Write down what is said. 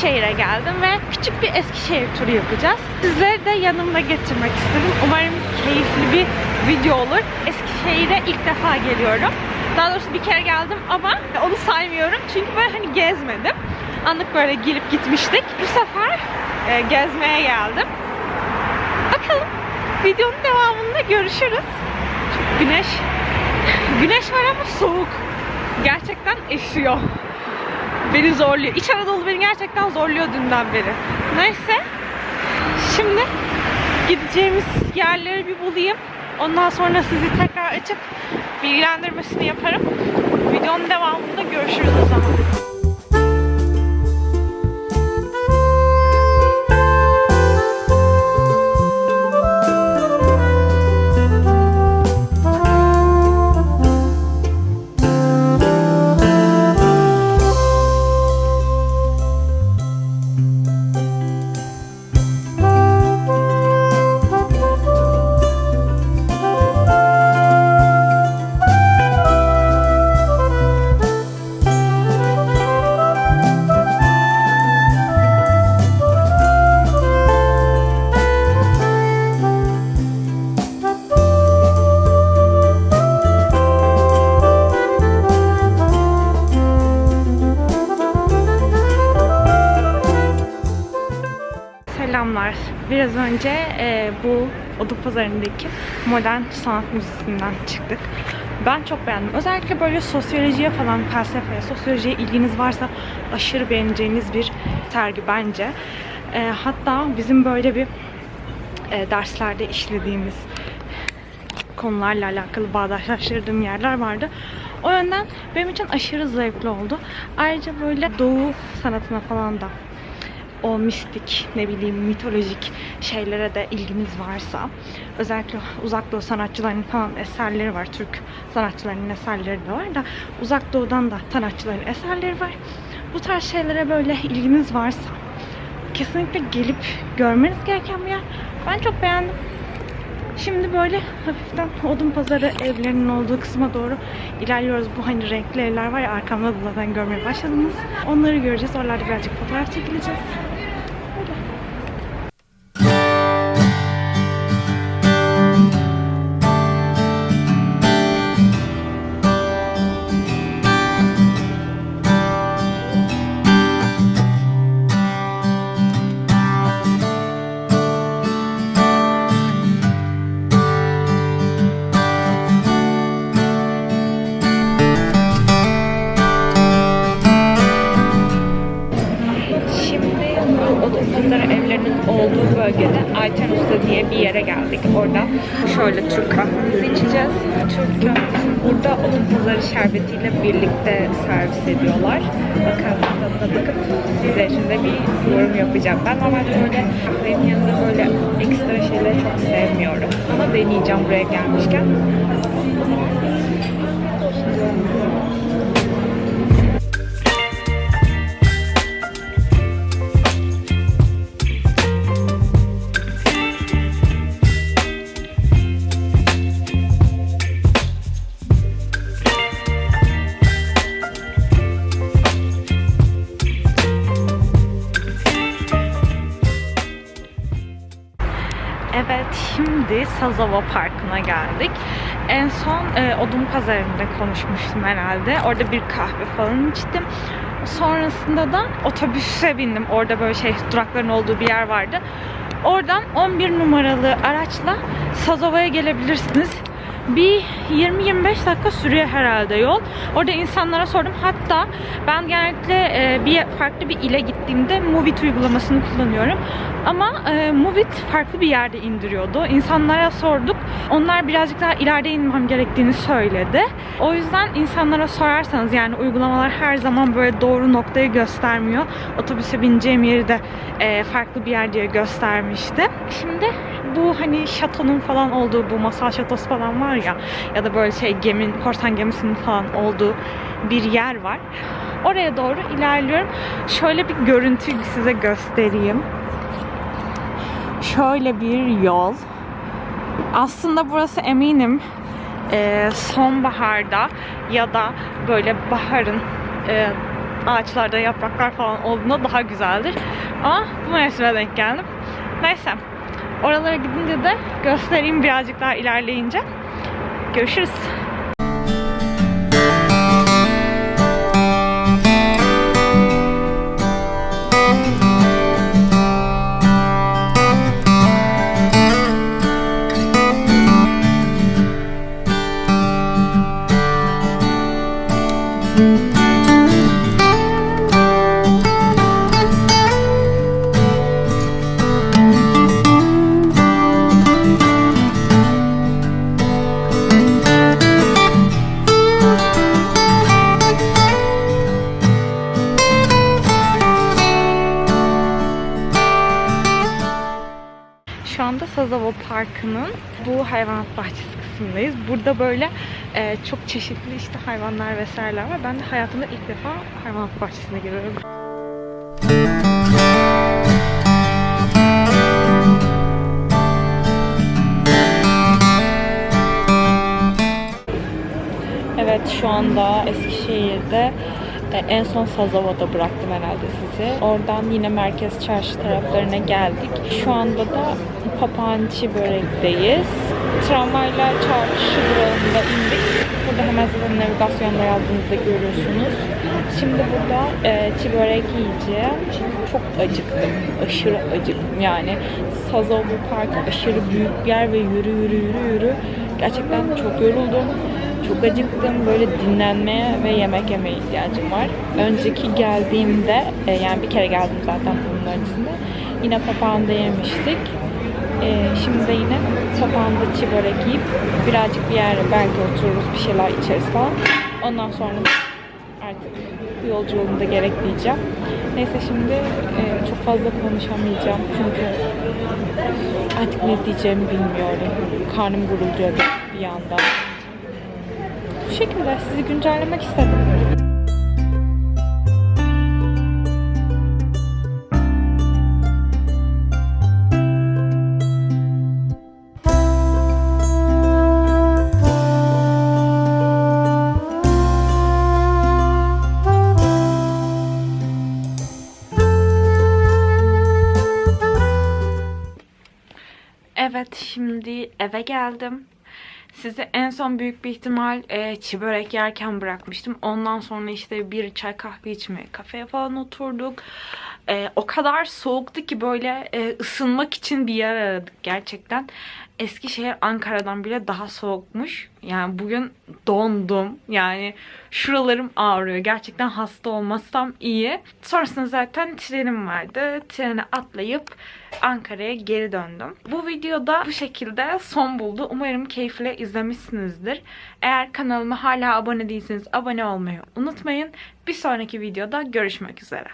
Eskişehir'e geldim ve küçük bir Eskişehir turu yapacağız. Sizleri de yanımda getirmek istedim. Umarım keyifli bir video olur. Eskişehir'e ilk defa geliyorum. Daha doğrusu bir kere geldim ama onu saymıyorum. Çünkü böyle hani gezmedim. Anlık böyle gelip gitmiştik. Bu sefer e, gezmeye geldim. Bakalım videonun devamında görüşürüz. Çok güneş. Güneş var ama soğuk. Gerçekten esiyor. Beni zorluyor. İç Anadolu beni gerçekten zorluyor dünden beri. Neyse. Şimdi gideceğimiz yerleri bir bulayım. Ondan sonra sizi tekrar açıp bilgilendirmesini yaparım. Videonun devamında görüşürüz o zaman. Biraz önce e, bu Odapazarı'ndaki Modern Sanat Müzesi'nden çıktık. Ben çok beğendim. Özellikle böyle sosyolojiye falan, felsefeye, sosyolojiye ilginiz varsa aşırı beğeneceğiniz bir sergi bence. E, hatta bizim böyle bir e, derslerde işlediğimiz konularla alakalı bağdaşlaştırdığım yerler vardı. O yönden benim için aşırı zevkli oldu. Ayrıca böyle doğu sanatına falan da o mistik, ne bileyim mitolojik şeylere de ilginiz varsa özellikle uzak doğu sanatçılarının falan eserleri var. Türk sanatçılarının eserleri de var da uzak doğudan da sanatçıların eserleri var. Bu tarz şeylere böyle ilginiz varsa kesinlikle gelip görmeniz gereken bir yer. Ben çok beğendim. Şimdi böyle hafiften odun pazarı evlerinin olduğu kısma doğru ilerliyoruz. Bu hani renkli evler var ya arkamda da zaten görmeye başladınız. Onları göreceğiz. Oralarda birazcık fotoğraf çekileceğiz. Usta diye bir yere geldik. Orada şöyle Türk kahvemizi içeceğiz. Türk kahvesi burada Odunpazarı şerbetiyle birlikte servis ediyorlar. Bakalım tadına bakıp size şimdi bir yorum yapacağım. Ben normalde böyle kahvenin yanında böyle ekstra şeyleri çok sevmiyorum. Ama deneyeceğim buraya gelmişken. Evet, şimdi Sazova Parkı'na geldik. En son e, Odun Pazarı'nda konuşmuştum herhalde. Orada bir kahve falan içtim. Sonrasında da otobüse bindim. Orada böyle şey durakların olduğu bir yer vardı. Oradan 11 numaralı araçla Sazova'ya gelebilirsiniz. Bir 20-25 dakika sürüyor herhalde yol. Orada insanlara sordum. Hatta ben genellikle e, bir farklı bir ile gittiğimde Movit uygulamasını kullanıyorum. Ama e, Movit farklı bir yerde indiriyordu. İnsanlara sorduk. Onlar birazcık daha ileride inmem gerektiğini söyledi. O yüzden insanlara sorarsanız yani uygulamalar her zaman böyle doğru noktayı göstermiyor. Otobüse bineceğim yeri de e, farklı bir yer diye göstermişti. Şimdi bu hani şatonun falan olduğu bu masal şatosu falan var ya ya da böyle şey gemin korsan gemisinin falan olduğu bir yer var. Oraya doğru ilerliyorum. Şöyle bir görüntüyü size göstereyim. Şöyle bir yol. Aslında burası eminim e, sonbaharda ya da böyle baharın e, ağaçlarda yapraklar falan olduğunda daha güzeldir. Ama bu mevsime denk geldim. Neyse. Oralara gidince de göstereyim birazcık daha ilerleyince. Görüşürüz. Şu anda Sazavo Parkı'nın bu hayvanat bahçesi kısmındayız. Burada böyle e, çok çeşitli işte hayvanlar vesaireler var. Ben de hayatımda ilk defa hayvanat bahçesine giriyorum. Evet şu anda Eskişehir'de e, en son Sazava'da bıraktım herhalde sizi. Oradan yine merkez çarşı taraflarına geldik. Şu anda da Papançı börekteyiz. Tramvayla çarşı durağında indik. Burada hemen zaten navigasyonda yazdığınızda görüyorsunuz. Şimdi burada e, çi börek yiyeceğim. Çok acıktım. Aşırı acıktım yani. Sazova Park aşırı büyük bir yer ve yürü yürü yürü yürü. Gerçekten çok yoruldum. Çok acıktım. Böyle dinlenmeye ve yemek yemeye ihtiyacım var. Önceki geldiğimde, e, yani bir kere geldim zaten bunun öncesinde. Yine papağanda yemiştik. E, şimdi de yine papağanda çi börek yiyip birazcık bir yere belki otururuz, bir şeyler içeriz falan. Ondan sonra artık bu yolculuğumu da gerekleyeceğim. Neyse şimdi e, çok fazla konuşamayacağım çünkü artık ne diyeceğimi bilmiyorum. Karnım gurulduyor bir yandan. Bu şekilde sizi güncellemek istedim. Evet şimdi eve geldim. Sizi en son büyük bir ihtimal e, çi börek yerken bırakmıştım. Ondan sonra işte bir çay kahve içmeye kafeye falan oturduk. E, o kadar soğuktu ki böyle e, ısınmak için bir yer aradık gerçekten. Eskişehir Ankara'dan bile daha soğukmuş. Yani bugün dondum. Yani şuralarım ağrıyor. Gerçekten hasta olmasam iyi. Sonrasında zaten trenim vardı. Trene atlayıp Ankara'ya geri döndüm. Bu videoda bu şekilde son buldu. Umarım keyifle izlemişsinizdir. Eğer kanalıma hala abone değilseniz abone olmayı unutmayın. Bir sonraki videoda görüşmek üzere.